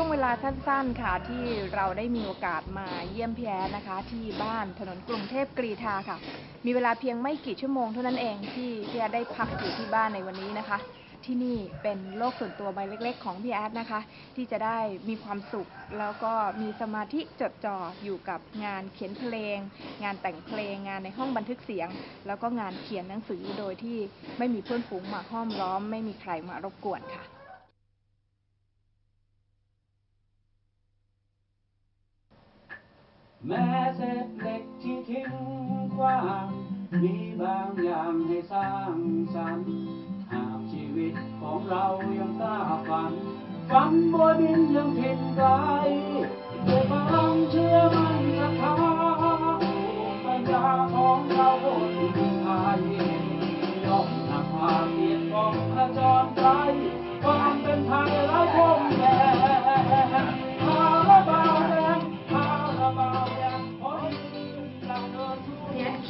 ช่วงเวลาสั้นๆค่ะที่เราได้มีโอกาสมาเยี่ยมพี่แอดนะคะ ที่บ้านถนนกรุงเทพกรีฑาค่ะ มีเวลาเพียงไม่กี่ชั่วโมงเท่านั้นเองที่พี่แอดได้พักอยู่ที่บ้านในวันนี้นะคะ ที่นี่เป็นโลกส่วนตัวใบเล็ก ๆ ของพี่แอดนะคะ ที่จะได้มีความสุข แล้วก็มีสมาธิจดจ่ออยู่กับงานเขียนเพลง งานแต่งเพลงงานในห้องบันทึกเสียง แล้วก็งานเขียนหนังสือโดยที่ไม่มีเพื่อนฝูงมาห้อมล้อม ไม่มีใครมารบกวนค่ะ แม้เศษเหล็กที่ทิ้งกว้าง มีบางอย่างให้สร้างสรรค์หากชีวิตของเรายังกล้าฝัน ฝันบนดินยังถิ่นไกลด้วยพลัง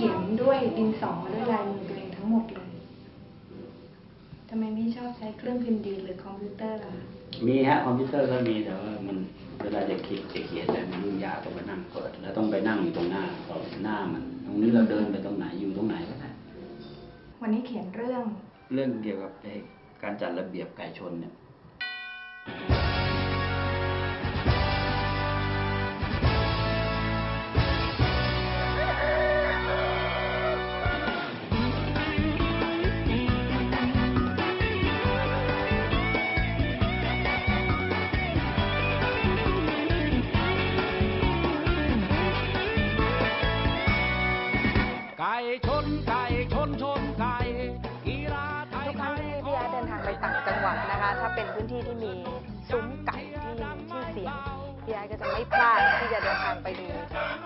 ขียนด้วยดินสอด้วยลายมือตัวเองทั้งหมดเลยทำไมไม่ชอบใช้เครื่องพิมพ์ดีหรือคอมพิวเตอร์ล่ะมีฮะคอมพิวเตอร์ก็มีแต่ว่ามันเวลาจะคิดจะเขียนอะไรมันยุ่งยากต้องไปนั่งเปิด แล้วต้องไปนั่งอยู่ตรงหน้าตรงหน้ามัน ตรงนี้เราเดินไปตรงไหนอยู่ตรงไหนก็ได้วันนี้เขียนเรื่อง เรื่องเกี่ยวกับไอ้การจัดระเบียบไก่ชนเนี่ย ไก่ชนไก่ชนชนไก่กีฬาไทยทุกครั้งที่พี่แอดเดินทางไปต่างจังหวัดนะคะ ถ้าเป็นพื้นที่ที่มีซุ้มไก่ที่มีชื่อเสียงพี่แอดก็จะไม่พลาดที่จะเดินทางไปดู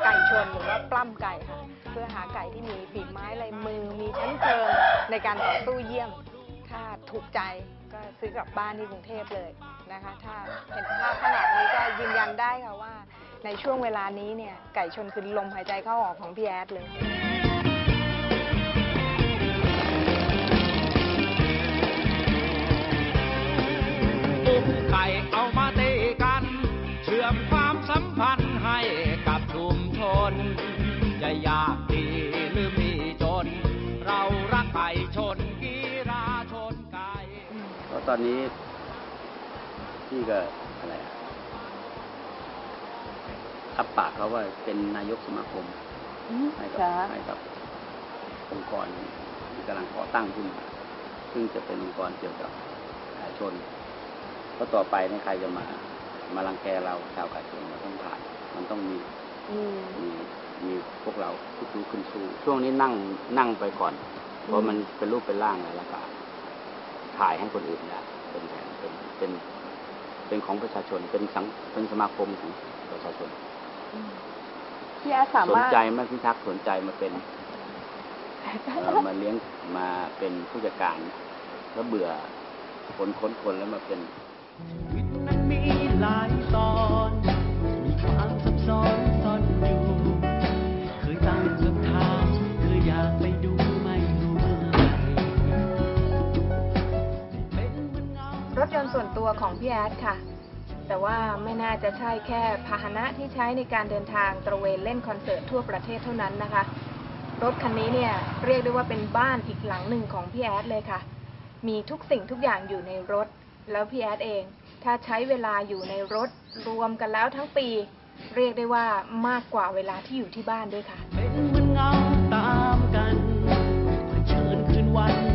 ไก่ชนหรือว่าปล้ำไก่ค่ะ เพื่อหาไก่ที่มีฝีไม้ลายมือมีชั้นเชิงในการต่อสู้เยี่ยม ถ้าถูกใจก็ซื้อกลับบ้านที่กรุงเทพเลยนะคะ ถ้าเห็นภาพขนาดนี้ก็ยืนยันได้ค่ะว่า ในช่วงเวลานี้เนี่ยไก่ชนคือลมหายใจเข้าออกของพี่แอดเลย ตอนนี้พี่ก็อะไรอะรับปากเขาว่าเป็นนายกสมาคมให้กับให้กับองค์กรที่กำลังก่อตั้งขึ้นมาซึ่งจะเป็นองค์กรเกี่ยวกับประชาชนเพราะต่อไปเนี่ยใครจะมามารังแกเราชาวกาชนมันต้องผ่าน มันต้องมีมีมีพวกเราทุกรู้ขึ้นสู้ช่วงนี้นั่งนั่งไปก่อน เพราะมันเป็นรูปเป็นร่างแล้วแล้วก็ ถ่ายให้คนอื่นได้เป็นแผนเป็นเป็นเป็นของประชาชนเป็นสังเป็นสมาคมของประชาชนพี่แอดสาสนมารถใจไหมพี่ทักษ์สนใจมาเป็นเอ่อมาเลี้ยงมาเป็นผู้จัดการ แล้วเบื่อคนค้นคนแล้วมาเป็นชีวิตนั้นมีหลายตอน ถยนต์ส่วนตัวของพี่แอดค่ะ แต่ว่าไม่น่าจะใช่แค่พาหนะที่ใช้ในการเดินทางตระเวนเล่นคอนเสิร์ตทั่วประเทศเท่านั้นนะคะ รถคันนี้เนี่ยเรียกได้ว่าเป็นบ้านอีกหลังหนึ่งของพี่แอดเลยค่ะ มีทุกสิ่งทุกอย่างอยู่ในรถ แล้วพี่แอดเองถ้าใช้เวลาอยู่ในรถรวมกันแล้วทั้งปี เรียกได้ว่ามากกว่าเวลาที่อยู่ที่บ้านด้วยค่ะ เป็นเหมือนเงาตามกันเผชิญคืนวัน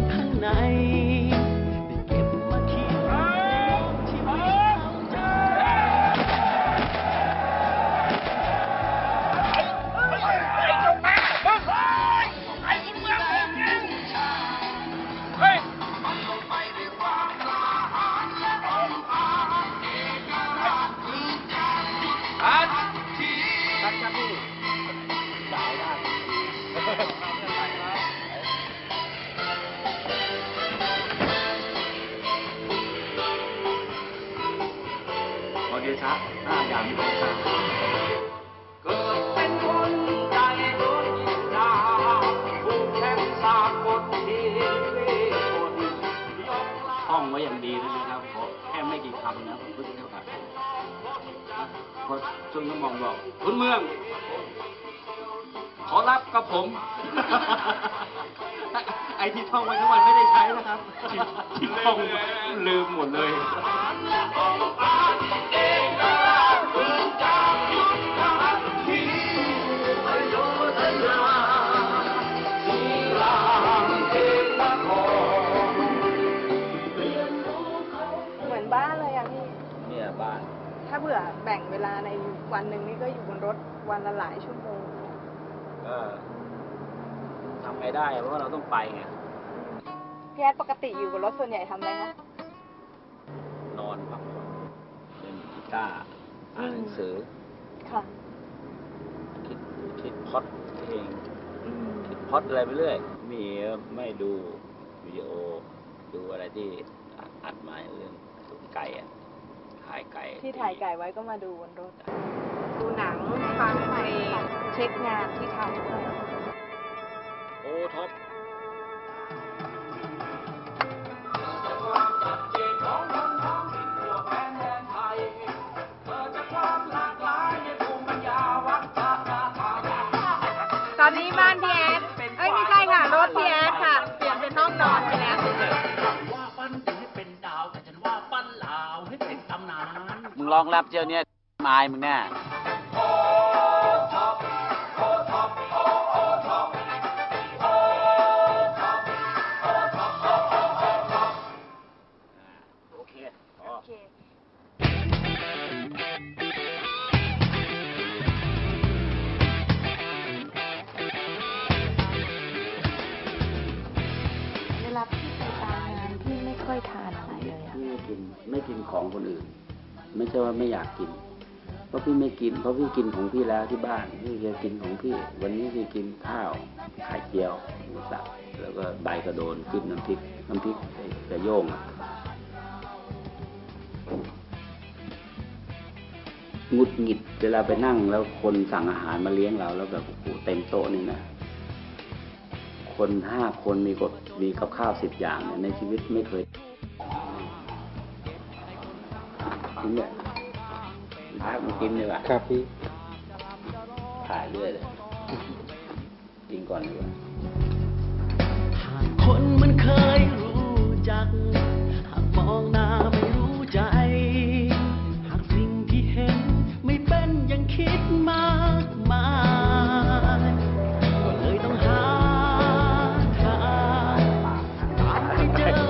ยซะห้าอย่างที่ผมทำเกิดเป็นคนใจโดนยิงดาผูกแทงสากลทีวีคนยกท่องไว้อย่างดีเลยนะครับเพราะแค่ไม่กี่คำนะผมก็จะให้โอกาสพอจนกระหม่อมบอกคุณเมือง ขอรับกับผม ไอที่ท่องไว้ทั้งวันไม่ได้ใช้นะครับ ที่ท่องลืมหมดเลย ก็อยู่บนรถวันละหลายชั่วโมง ก็ทำไงได้เพราะว่าเราต้องไปไงพี่แอดปกติอยู่บนรถส่วนใหญ่ทำอะไรคะนอนพักผ่อนเล่นกีตาร์อ่านหนังสือค่ะคิดคิดพล็อดเองอืมคิดพล็อดอะไรไปเรื่อย มีไม่ดูวิดีโอ ดูอะไรที่อัดมาเรื่องไก่อะถ่ายไก่ ที่ถ่ายไก่ไว้ก็มาดูบนรถ ดูหนัง ฟังเพลงเช็คงานที่ทำด้วยโอ้ท็อปตอนนี้บ้านพี่แอดเอ้ยไม่ใช่ค่ะ รถพี่แอดค่ะ เปลี่ยนเป็นห้องนอนไปแล้วว่าปั้นจะให้เป็นดาวแต่ฉันว่าปั้นลาวให้เป็นตำนานมึงลองแรปเจียวเนี่ยมายมึงแน่ อยทานอะไรเลยอะพี่ไม่กินไม่กินของคนอื่น ไม่ใช่ว่าไม่อยากกิน เพราะพี่ไม่กิน เพราะพี่กินของพี่แล้วที่บ้านพี่จะกินของพี่ วันนี้พี่กินข้าวไข่เจียวหมูสับแล้วก็ใบกระโดนจิ้มน้ำพริกน้ำพริกไอ้กระโยงอะหงุดหงิดเวลาไปนั่งแล้วคนสั่งอาหารมาเลี้ยงเรา แล้วแบบโอ้โหเต็มโต๊ะนี่นะคนห้าคนมีกับมีกับข้าวสิบอย่างในชีวิตไม่เคย กินเนี่ยพัมากินเลยว่ะครับพี่ถ่ายเรื่อยเลย กินก่อนดีกว่าหากคนมันเคยรู้จัก หากมองหน้าไม่รู้ใจ หากสิ่งที่เห็นไม่เป็นยังคิดมากมายก็เลยต้องหาทางตามไปเจอ